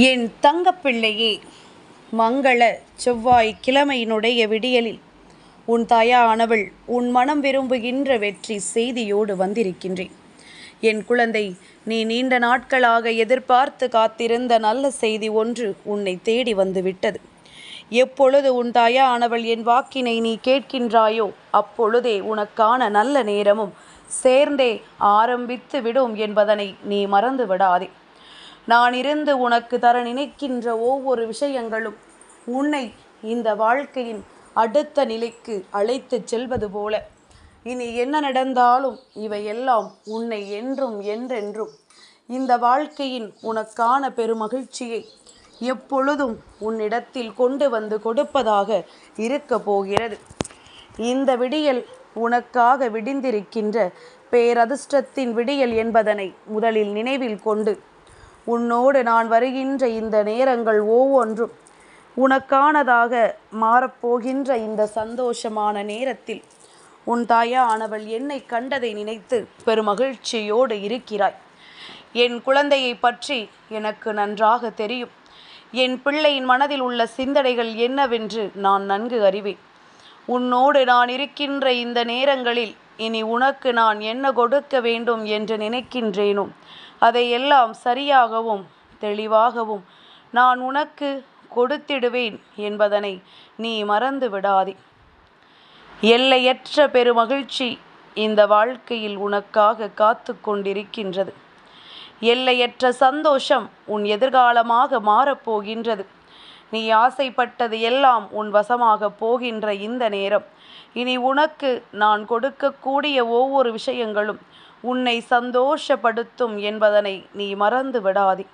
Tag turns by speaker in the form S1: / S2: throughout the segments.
S1: என் தங்கப்பிள்ளையே மங்கள செவ்வாய் கிழமையினுடைய விடியலில் உன் தாயானவள் உன் மனம் விரும்புகின்ற வெற்றி செய்தியோடு வந்திருக்கின்றேன். என் குழந்தை நீ நீண்ட நாட்களாக எதிர்பார்த்து காத்திருந்த நல்ல செய்தி ஒன்று உன்னை தேடி வந்துவிட்டது. எப்பொழுது உன் தாயானவள் என் வாக்கினை நீ கேட்கின்றாயோ அப்பொழுதே உனக்கான நல்ல நேரமும் சேர்ந்தே ஆரம்பித்து விடும் என்பதனை நீ மறந்து விடாதே நான் இருந்து உனக்கு தர நினைக்கின்ற ஒவ்வொரு விஷயங்களும் உன்னை இந்த வாழ்க்கையின் அடுத்த நிலைக்கு அழைத்துச் செல்வது போல. இனி என்ன நடந்தாலும் இவையெல்லாம் உன்னை என்றும் என்றென்றும். இந்த வாழ்க்கையின் உனக்கான பெருமகிழ்ச்சியை எப்பொழுதும் உன்னிடத்தில் கொண்டு வந்து கொடுப்பதாக இருக்க போகிறது. இந்த விடியல் உனக்காக விடிந்திருக்கின்ற பேரதிர்ஷ்டத்தின் விடியல் என்பதனை முதலில் நினைவில் கொண்டு உன்னோடு நான் வருகின்ற இந்த நேரங்கள் ஒவ்வொன்றும் உனக்கானதாக மாறப்போகின்ற இந்த சந்தோஷமான நேரத்தில் உன் தாயா ஆனவள் என்னை கண்டதை நினைத்து பெருமகிழ்ச்சியோடு இருக்கிறாய். என் குழந்தையை பற்றி எனக்கு நன்றாக தெரியும். என் பிள்ளையின் மனதில் உள்ள சிந்தனைகள் என்னவென்று நான் நன்கு அறிவேன். உன்னோடு நான் இருக்கின்ற இந்த நேரங்களில் இனி உனக்கு நான் என்ன கொடுக்க வேண்டும் என்று நினைக்கின்றேனோ அதையெல்லாம் சரியாகவும் தெளிவாகவும் நான் உனக்கு கொடுத்திடுவேன் என்பதனை நீ மறந்து விடாதே. எல்லையற்ற பெருமகிழ்ச்சி இந்த வாழ்க்கையில் உனக்காக காத்து கொண்டிருக்கின்றது. எல்லையற்ற சந்தோஷம் உன் எதிர்காலமாக மாறப்போகின்றது நீ ஆசைப்பட்டது எல்லாம் உன் வசமாக போகின்ற இந்த நேரம். இனி உனக்கு நான் கொடுக்கக்கூடிய ஒவ்வொரு விஷயங்களும் உன்னை சந்தோஷப்படுத்தும் என்பதனை நீ மறந்து விடாதே.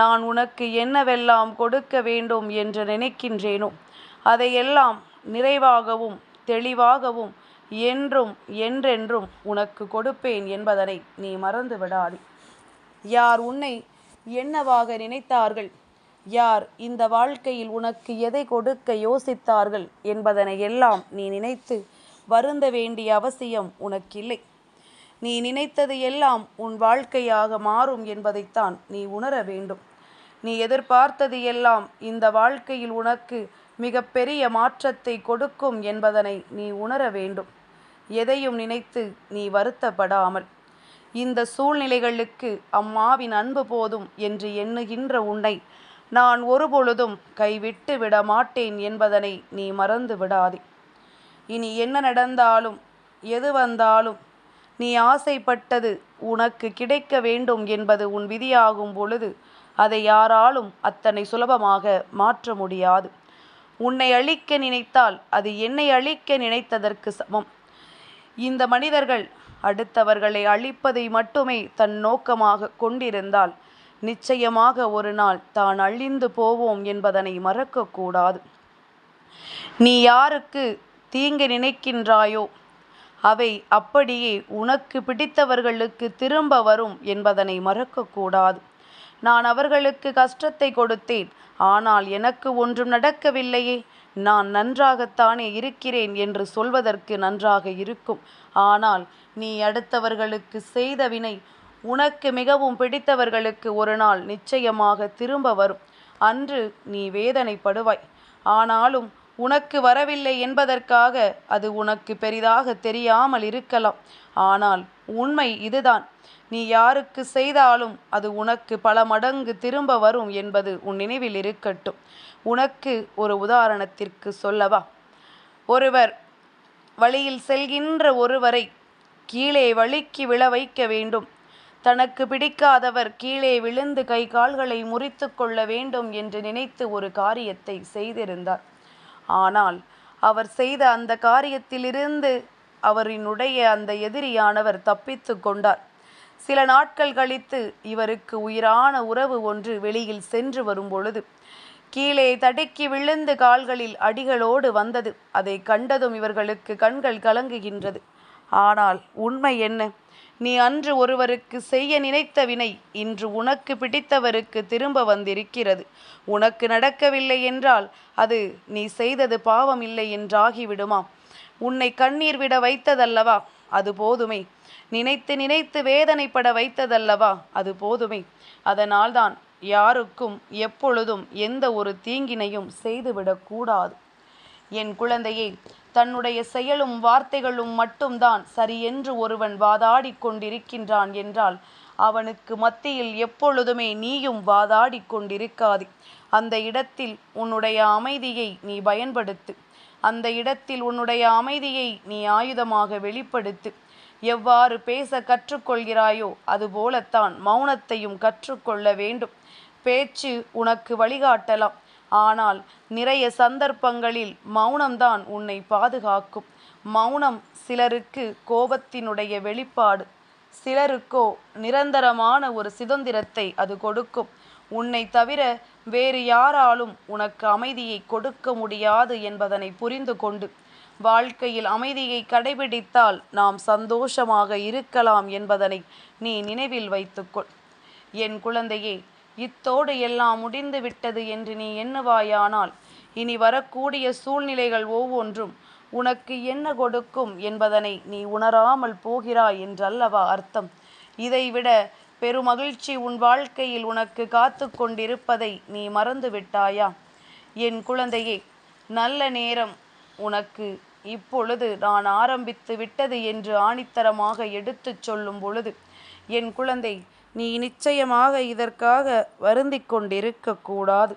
S1: நான் உனக்கு என்னவெல்லாம் கொடுக்க வேண்டும் என்று நினைக்கின்றேனோ அதையெல்லாம் நிறைவாகவும் தெளிவாகவும் என்றும் என்றென்றும் உனக்கு கொடுப்பேன் என்பதனை நீ மறந்து விடாதே. யார் உன்னை என்னவாக நினைத்தார்கள்? யார் இந்த வாழ்க்கையில் உனக்கு எதை கொடுக்க யோசித்தார்கள் என்பதனை எல்லாம் நீ நினைத்து வருந்த வேண்டிய அவசியம் உனக்கில்லை. நீ நினைத்தது எல்லாம் உன் வாழ்க்கையாக மாறும் என்பதைத்தான் நீ உணர வேண்டும். நீ எதிர்பார்த்தது எல்லாம் இந்த வாழ்க்கையில் உனக்கு மிகப்பெரிய மாற்றத்தை கொடுக்கும் என்பதனை நீ உணர வேண்டும். எதையும் நினைத்து நீ வருத்தப்படாமல். இந்த சூழ்நிலைகளுக்கு அம்மாவின் அன்பு போதும் என்று எண்ணுகின்ற உன்னை நான் ஒருபொழுதும் கைவிட்டு விட மாட்டேன் என்பதனை நீ மறந்து விடாதே. இனி என்ன நடந்தாலும் எது வந்தாலும் நீ ஆசைப்பட்டது உனக்கு கிடைக்க வேண்டும் என்பது உன் விதியாகும் பொழுது அதை யாராலும் அத்தனை சுலபமாக மாற்ற முடியாது. உன்னை அழிக்க நினைத்தால் அது என்னை அழிக்க நினைத்ததற்கு சமம். இந்த மனிதர்கள் அடுத்தவர்களை அழிப்பதை மட்டுமே தன் நோக்கமாக கொண்டிருந்தால் நிச்சயமாக ஒரு நாள் தான் அழிந்து போவோம் என்பதனை மறக்கக்கூடாது. நீ யாருக்கு தீங்கு நினைக்கின்றாயோ அவை அப்படியே உனக்கு பிடித்தவர்களுக்கு திரும்ப வரும் என்பதனை மறக்கக்கூடாது. நான் அவர்களுக்கு கஷ்டத்தை கொடுத்தேன் ஆனால் எனக்கு ஒன்றும் நடக்கவில்லையே. நான் நன்றாகத்தானே இருக்கிறேன் என்று சொல்வதற்கு நன்றாக இருக்கும். ஆனால் நீ அடுத்தவர்களுக்கு செய்த வினை உனக்கு மிகவும் பிடித்தவர்களுக்கு ஒரு நாள் நிச்சயமாக திரும்ப வரும். அன்று நீ வேதனைப்படுவாய். ஆனாலும் உனக்கு வரவில்லை என்பதற்காக அது உனக்கு பெரிதாக தெரியாமல் இருக்கலாம். ஆனால் உண்மை இதுதான். நீ யாருக்கு செய்தாலும் அது உனக்கு பல மடங்கு திரும்ப வரும் என்பது உன் நினைவில் இருக்கட்டும். உனக்கு ஒரு உதாரணத்திற்கு சொல்லவா? ஒருவர் வழியில் செல்கின்ற ஒருவரை கீழே வழுக்கி விழ வைக்க வேண்டும். தனக்கு பிடிக்காதவர் கீழே விழுந்து கை கால்களை முறித்து கொள்ள வேண்டும் என்று நினைத்து ஒரு காரியத்தை செய்திருந்தார். ஆனால் அவர் செய்த அந்த காரியத்திலிருந்து அவரினுடைய அந்த எதிரியானவர் தப்பித்து கொண்டார். சில நாட்கள் கழித்து இவருக்கு உயிரான உறவு ஒன்று வெளியில் சென்று வரும்பொழுது கீழே தடுக்கி விழுந்து கால்களில் அடிகளோடு வந்தது. அதை கண்டதும் இவர்களுக்கு கண்கள் கலங்குகின்றது. ஆனால் உண்மை என்ன? நீ அன்று ஒருவருக்கு செய்ய நினைத்த வினை இன்று உனக்கு பிடித்தவருக்கு திரும்ப வந்திருக்கிறது. உனக்கு நடக்கவில்லை என்றால் அது நீ செய்தது பாவம் இல்லை என்றாகிவிடுமா? உன்னை கண்ணீர் விட வைத்ததல்லவா? அது போதுமே. நினைத்து நினைத்து வேதனைப்பட வைத்ததல்லவா? அது போதுமே. அதனால்தான் யாருக்கும் எப்பொழுதும் எந்த ஒரு தீங்கினையும் செய்துவிடக்கூடாது. என் குழந்தையே தன்னுடைய செயலும் வார்த்தைகளும் மட்டும்தான் சரியென்று ஒருவன் வாதாடிக் கொண்டிருக்கின்றான் என்றால் அவனுக்கு மத்தியில் எப்பொழுதுமே நீயும் வாதாடிக் கொண்டிருக்காது. அந்த இடத்தில் உன்னுடைய அமைதியை நீ பயன்படுத்து. அந்த இடத்தில் உன்னுடைய அமைதியை நீ ஆயுதமாக வெளிப்படுத்து. எவ்வாறு பேச கற்றுக்கொள்கிறாயோ அதுபோலத்தான் மௌனத்தையும் கற்றுக்கொள்ள வேண்டும். பேச்சு உனக்கு வழிகாட்டலாம். ஆனால் நிறைய சந்தர்ப்பங்களில் மௌனம்தான் உன்னை பாதுகாக்கும். மௌனம் சிலருக்கு கோபத்தினுடைய வெளிப்பாடு சிலருக்கோ நிரந்தரமான ஒரு சுதந்திரத்தை அது கொடுக்கும். உன்னை தவிர வேறு யாராலும் உனக்கு அமைதியை கொடுக்க முடியாது என்பதனை புரிந்து கொண்டு வாழ்க்கையில் அமைதியை கடைபிடித்தால் நாம் சந்தோஷமாக இருக்கலாம் என்பதனை நீ நினைவில் வைத்துக்கொள். என் குழந்தையே இத்தோடு எல்லாம் முடிந்து விட்டது என்று நீ எண்ணுவாயானால் இனி வரக்கூடிய சூழ்நிலைகள் ஒவ்வொன்றும் உனக்கு என்ன கொடுக்கும் என்பதனை நீ உணராமல் போகிறாய் என்றல்லவா அர்த்தம். இதைவிட பெருமகிழ்ச்சி உன் வாழ்க்கையில் உனக்கு காத்து கொண்டிருப்பதை நீ மறந்து விட்டாயா? என் குழந்தையே நல்ல நேரம் உனக்கு இப்பொழுது நான் ஆரம்பித்து விட்டது என்று ஆணித்தரமாக எடுத்துச் சொல்லும் பொழுது என் குழந்தை நீ நிச்சயமாக இதற்காக வருந்திக் கொண்டிருக்கக்கூடாது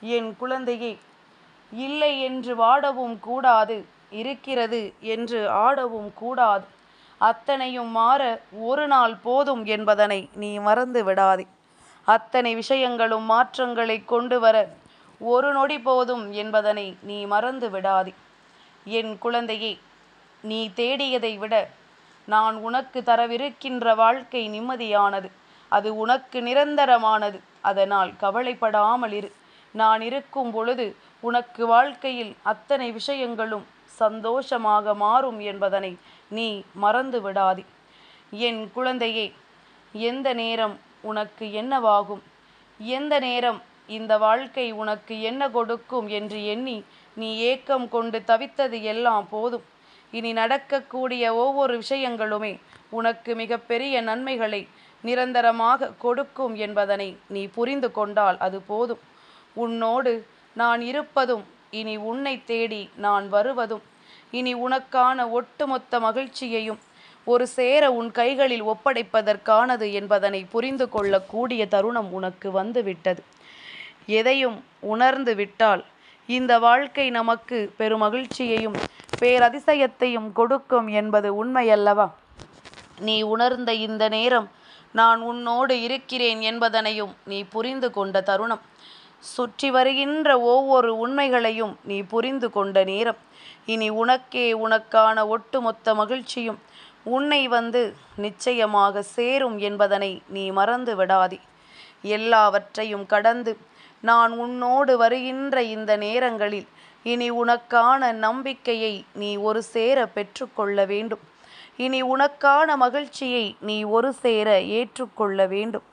S1: என் குழந்தையே இல்லை என்று வாடவும் கூடாது இருக்கிறது என்று ஆடவும் கூடாது. அத்தனையும் மாற ஒரு நாள் போதும் என்பதனை நீ மறந்து விடாதே. அத்தனை விஷயங்களும் மாற்றங்களை கொண்டு வர ஒரு நொடி போதும் என்பதனை நீ மறந்து விடாதே. என் குழந்தையே நீ தேடியதை விட நான் உனக்கு தரவிருக்கின்ற வாழ்க்கை நிம்மதியானது. அது உனக்கு நிரந்தரமானது. அதனால் கவலைப்படாமல் இரு. நான் இருக்கும் பொழுது உனக்கு வாழ்க்கையில் அத்தனை விஷயங்களும் சந்தோஷமாக மாறும் என்பதனை நீ மறந்து விடாதே. என் குழந்தையே எந்த நேரம் உனக்கு என்னவாகும்? எந்த நேரம் இந்த வாழ்க்கை உனக்கு என்ன கொடுக்கும் என்று எண்ணி நீ ஏக்கம் கொண்டு தவித்தது எல்லாம் போதும். இனி நடக்கக்கூடிய ஒவ்வொரு விஷயங்களுமே உனக்கு மிகப்பெரிய நன்மைகளை நிரந்தரமாக கொடுக்கும் என்பதனை நீ புரிந்து கொண்டால் அது போதும். உன்னோடு நான் இருப்பதும் இனி உன்னை தேடி நான் வருவதும் இனி உனக்கான ஒட்டுமொத்த மகிழ்ச்சியையும் ஒரு சேர உன் கைகளில் ஒப்படைப்பதற்கானது என்பதனை புரிந்து கொள்ளக்கூடிய தருணம் உனக்கு வந்துவிட்டது. எதையும் உணர்ந்து விட்டால் இந்த வாழ்க்கை நமக்கு பெருமகிழ்ச்சியையும் பேரதிசயத்தையும் கொடுக்கும் என்பது உண்மையல்லவா? நீ உணர்ந்த இந்த நேரம் நான் உன்னோடு இருக்கிறேன் என்பதனையும் நீ புரிந்து கொண்ட தருணம். சுற்றி வருகின்ற ஒவ்வொரு உண்மைகளையும் நீ புரிந்து கொண்ட நேரம். இனி உனக்கே உனக்கான ஒட்டுமொத்த மகிழ்ச்சியும் உன்னை வந்து நிச்சயமாக சேரும் என்பதனை நீ மறந்து விடாதே. எல்லாவற்றையும் கடந்து நான் உன்னோடு வருகின்ற இந்த நேரங்களில் இனி உனக்கான நம்பிக்கையை நீ ஒரு சேர பெற்றுக்கொள்ள வேண்டும். இனி உனக்கான மகிழ்ச்சியை நீ ஒரு சேர ஏற்றுக்கொள்ள வேண்டும்.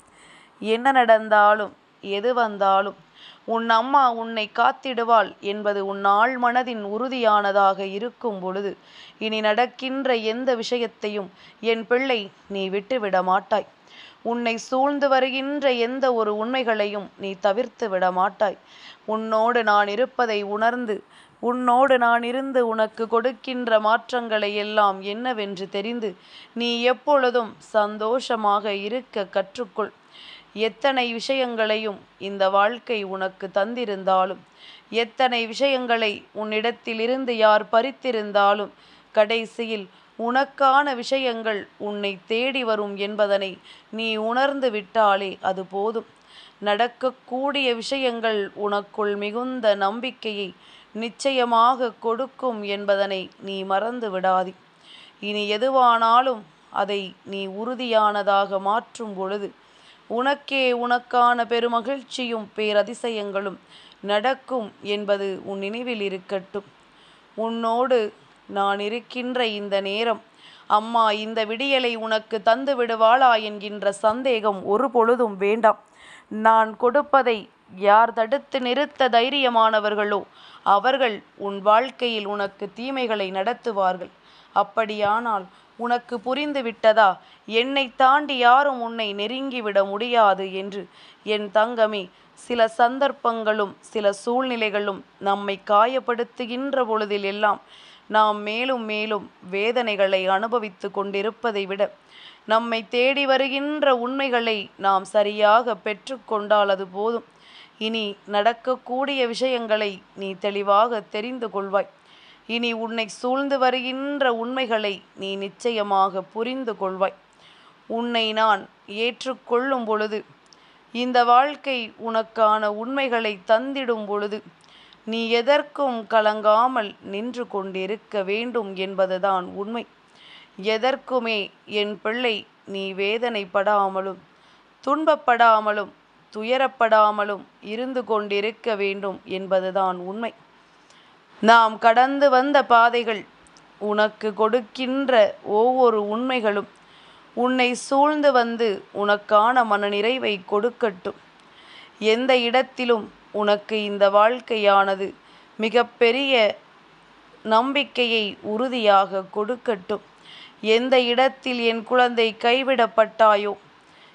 S1: என்ன நடந்தாலும் எது வந்தாலும் உன் அம்மா உன்னை காத்திடுவாள் என்பது உன் ஆள் மனதின் உறுதியானதாக இருக்கும் பொழுது இனி நடக்கின்ற எந்த விஷயத்தையும் என் பிள்ளை நீ விட்டுவிட மாட்டாய். உன்னை சூழ்ந்து வருகின்ற எந்த ஒரு உண்மைகளையும் நீ தவிர்த்து விட மாட்டாய். உன்னோடு நான் இருப்பதை உணர்ந்து உன்னோடு நான் இருந்து உனக்கு கொடுக்கின்ற மாற்றங்களை எல்லாம் என்னவென்று தெரிந்து நீ எப்பொழுதும் சந்தோஷமாக இருக்க கற்றுக்கொள். எத்தனை விஷயங்களையும் இந்த வாழ்க்கை உனக்கு தந்திருந்தாலும் எத்தனை விஷயங்களை உன்னிடத்திலிருந்து யார் பறித்திருந்தாலும் கடைசியில் உனக்கான விஷயங்கள் உன்னை தேடி வரும் என்பதனை நீ உணர்ந்து விட்டாலே அது போதும். நடக்கக்கூடிய விஷயங்கள் உனக்குள் மிகுந்த நம்பிக்கையை நிச்சயமாக கொடுக்கும் என்பதனை நீ மறந்து விடாதே. இனி எதுவானாலும் அதை நீ உறுதியானதாக மாற்றும் பொழுது உனக்கே உனக்கான பெருமகிழ்ச்சியும் பேரதிசயங்களும் நடக்கும் என்பது உன் நினைவில் இருக்கட்டும். உன்னோடு நான் இருக்கின்ற இந்த நேரம் அம்மா இந்த விடியலை உனக்கு தந்து விடுவாளா என்கின்ற சந்தேகம் ஒரு பொழுதும் வேண்டாம். நான் கொடுப்பதை யார் தடுத்து நிறுத்த தைரியமானவர்களோ அவர்கள் உன் வாழ்க்கையில் உனக்கு தீமைகளை நடத்துவார்கள். அப்படியானால் உனக்கு புரிந்து விட்டதா? என்னை தாண்டி யாரும் உன்னை நெருங்கிவிட முடியாது என்று என் தங்கமே சில சந்தர்ப்பங்களும் சில சூழ்நிலைகளும் நம்மை காயப்படுத்துகின்ற பொழுதில் எல்லாம் நாம் மேலும் மேலும் வேதனைகளை அனுபவித்து கொண்டிருப்பதை விட நம்மை தேடி வருகின்ற உண்மைகளை நாம் சரியாக பெற்றுக்கொண்டால் அது போதும். இனி நடக்கக்கூடிய விஷயங்களை நீ தெளிவாக தெரிந்து கொள்வாய். இனி உன்னை சூழ்ந்து வருகின்ற உண்மைகளை நீ நிச்சயமாக புரிந்து கொள்வாய். உன்னை நான் ஏற்றுக்கொள்ளும் பொழுது இந்த வாழ்க்கை உனக்கான உண்மைகளை தந்திடும் பொழுது நீ எதற்கும் கலங்காமல் நின்று கொண்டிருக்க வேண்டும் என்பதுதான் உண்மை. எதற்குமே என் பிள்ளை நீ வேதனைப்படாமலும் துன்பப்படாமலும் துயரப்படாமலும் இருந்து கொண்டிருக்க வேண்டும் என்பதுதான் உண்மை. நாம் கடந்து வந்த பாதைகள் உனக்கு கொடுக்கின்ற ஒவ்வொரு உண்மைகளும் உன்னை சூழ்ந்து வந்து உனக்கான மனநிறைவை கொடுக்கட்டும். எந்த இடத்திலும் உனக்கு இந்த வாழ்க்கையானது மிகப்பெரிய நம்பிக்கையை உறுதியாக கொடுக்கட்டும். எந்த இடத்தில் என் குழந்தை கைவிடப்பட்டாயோ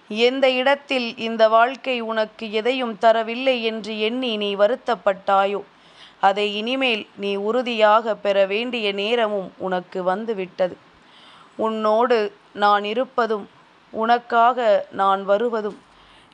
S1: எந்த இடத்தில் இந்த வாழ்க்கை உனக்கு எதையும் தரவில்லை என்று எண்ணி நீ வருத்தப்பட்டாயோ? அதை இனிமேல் நீ உறுதியாக பெற வேண்டிய நேரமும் உனக்கு வந்துவிட்டது. உன்னோடு நான் இருப்பதும் உனக்காக நான் வருவதும்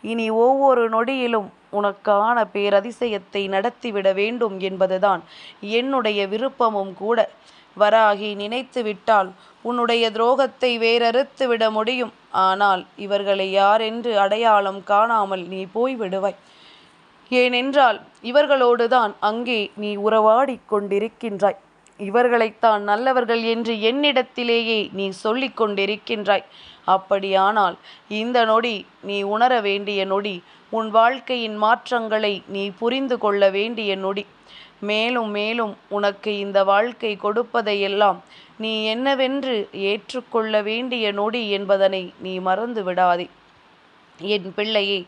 S1: இனி ஒவ்வொரு நொடியிலும் உனக்கான பேரதிசயத்தை நடத்திவிட வேண்டும் என்பதுதான் என்னுடைய விருப்பமும் கூட. வராகி நினைத்து விட்டால் உன்னுடைய துரோகத்தை வேறறுத்து விட முடியும். ஆனால் இவர்களை யாரென்று அடையாளம் காணாமல் நீ போய்விடுவாய் ஏனென்றால் இவர்களோடுதான் அங்கே நீ உறவாடிக் கொண்டிருக்கின்றாய். இவர்களைத்தான் நல்லவர்கள் என்று என்னிடத்திலேயே நீ சொல்லிக் கொண்டிருக்கின்றாய். அப்படியானால் இந்த நொடி நீ உணர வேண்டிய நொடி உன் வாழ்க்கையின் மாற்றங்களை நீ புரிந்து கொள்ள வேண்டிய நொடி. மேலும் மேலும் உனக்கு இந்த வாழ்க்கை கொடுப்பதையெல்லாம் நீ என்னவென்று ஏற்றுக்கொள்ள வேண்டிய நொடி என்பதனை நீ மறந்து விடாதே என் பிள்ளையே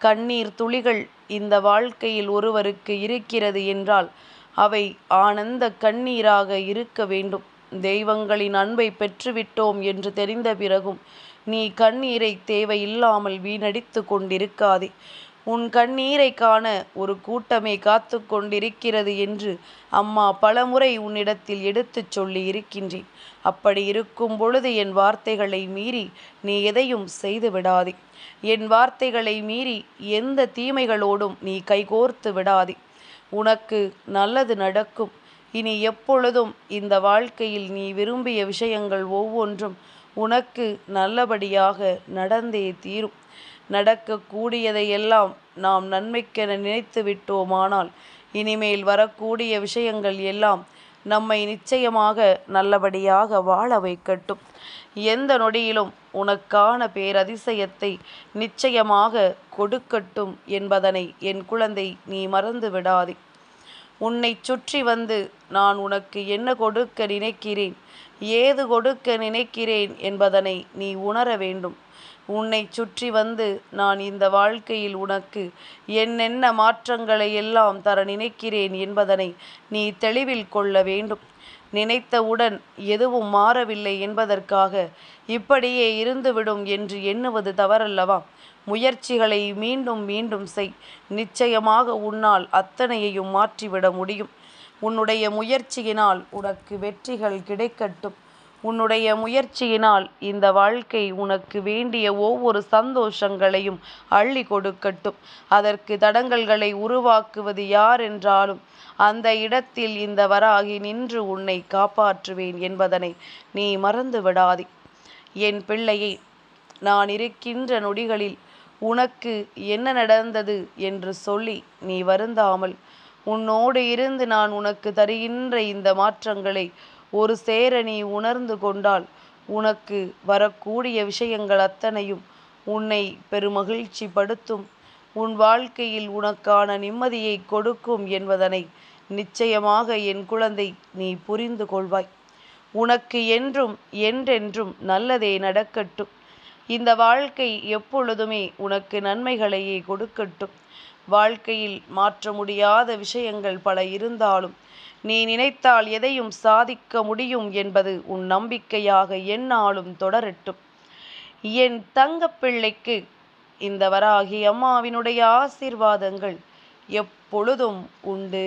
S1: கண்ணீர் துளிகள் இந்த வாழ்க்கையில் ஒருவருக்கு இருக்கிறது என்றால் அவை ஆனந்த கண்ணீராக இருக்க வேண்டும். தெய்வங்களின் அன்பை பெற்றுவிட்டோம் என்று தெரிந்த பிறகும் நீ கண்ணீரை தேவையில்லாமல் வீணடித்து கொண்டிருக்காதே. உன் கண்ணீரை காண ஒரு கூட்டமே காத்து கொண்டிருக்கிறது என்று அம்மா பலமுறை உன்னிடத்தில் எடுத்துச் சொல்லி இருக்கின்றேன். அப்படி இருக்கும் பொழுது என் வார்த்தைகளை மீறி நீ எதையும் செய்து விடாதே. என் வார்த்தைகளை மீறி எந்த தீமைகளோடும் நீ கைகோர்த்து விடாதே. உனக்கு நல்லது நடக்கும். இனி எப்பொழுதும் இந்த வாழ்க்கையில் நீ விரும்பிய விஷயங்கள் ஒவ்வொன்றும் உனக்கு நல்லபடியாக நடந்தே தீரும். நடக்கக்கூடியதையெல்லாம் நாம் நன்மைக்கென நினைத்து விட்டோமானால் இனிமேல் வரக்கூடிய விஷயங்கள் எல்லாம் நம்மை நிச்சயமாக நல்லபடியாக வாழ வைக்கட்டும். எந்த நொடியிலும் உனக்கான பேரதிசயத்தை நிச்சயமாக கொடுக்கட்டும் என்பதனை என் குழந்தை நீ மறந்து விடாதே. உன்னை சுற்றி வந்து நான் உனக்கு என்ன கொடுக்க நினைக்கிறேன் ஏது கொடுக்க நினைக்கிறேன் என்பதனை நீ உணர வேண்டும். உன்னை சுற்றி வந்து நான் இந்த வாழ்க்கையில் உனக்கு என்னென்ன மாற்றங்களை எல்லாம் தர நினைக்கிறேன் என்பதனை நீ தெளிவில் கொள்ள வேண்டும். நினைத்தவுடன் எதுவும் மாறவில்லை என்பதற்காக இப்படியே இருந்துவிடும் என்று எண்ணுவது தவறல்லவா? முயற்சிகளை மீண்டும் மீண்டும் செய். நிச்சயமாக உன்னால் அத்தனையையும் மாற்றிவிட முடியும். உன்னுடைய முயற்சியினால் உனக்கு வெற்றிகள் கிடைக்கட்டும். உன்னுடைய முயற்சியினால் இந்த வாழ்க்கை உனக்கு வேண்டிய ஒவ்வொரு சந்தோஷங்களையும் அள்ளி கொடுக்கட்டும். அதற்கு தடங்கல்களை உருவாக்குவது யார் என்றாலும் அந்த இடத்தில் இந்த வராகி நின்று உன்னை காப்பாற்றுவேன் என்பதனை நீ மறந்து விடாதே என் பிள்ளையை நான் இருக்கின்ற நொடிகளில் உனக்கு என்ன நடந்தது என்று சொல்லி நீ வருந்தாமல் உன்னோடு இருந்து நான் உனக்கு தருகின்ற இந்த மாற்றங்களை ஒரு சேர நீ உணர்ந்து கொண்டால் உனக்கு வரக்கூடிய விஷயங்கள் அத்தனையும் உன்னை பெருமகிழ்ச்சி படுத்தும். உன் வாழ்க்கையில் உனக்கான நிம்மதியை கொடுக்கும் என்பதனை நிச்சயமாக என் குழந்தை நீ புரிந்து கொள்வாய். உனக்கு என்றும் என்றென்றும் நல்லதே நடக்கட்டும். இந்த வாழ்க்கை எப்பொழுதுமே உனக்கு நன்மைகளையே கொடுக்கட்டும். வாழ்க்கையில் மாற்ற முடியாத விஷயங்கள் பல இருந்தாலும் நீ நினைத்தால் எதையும் சாதிக்க முடியும் என்பது உன் நம்பிக்கையாக என்னாலும் தொடரட்டும். என் தங்கப்பிள்ளைக்கு இந்த வராகி அம்மாவினுடைய ஆசீர்வாதங்கள் எப்பொழுதும் உண்டு.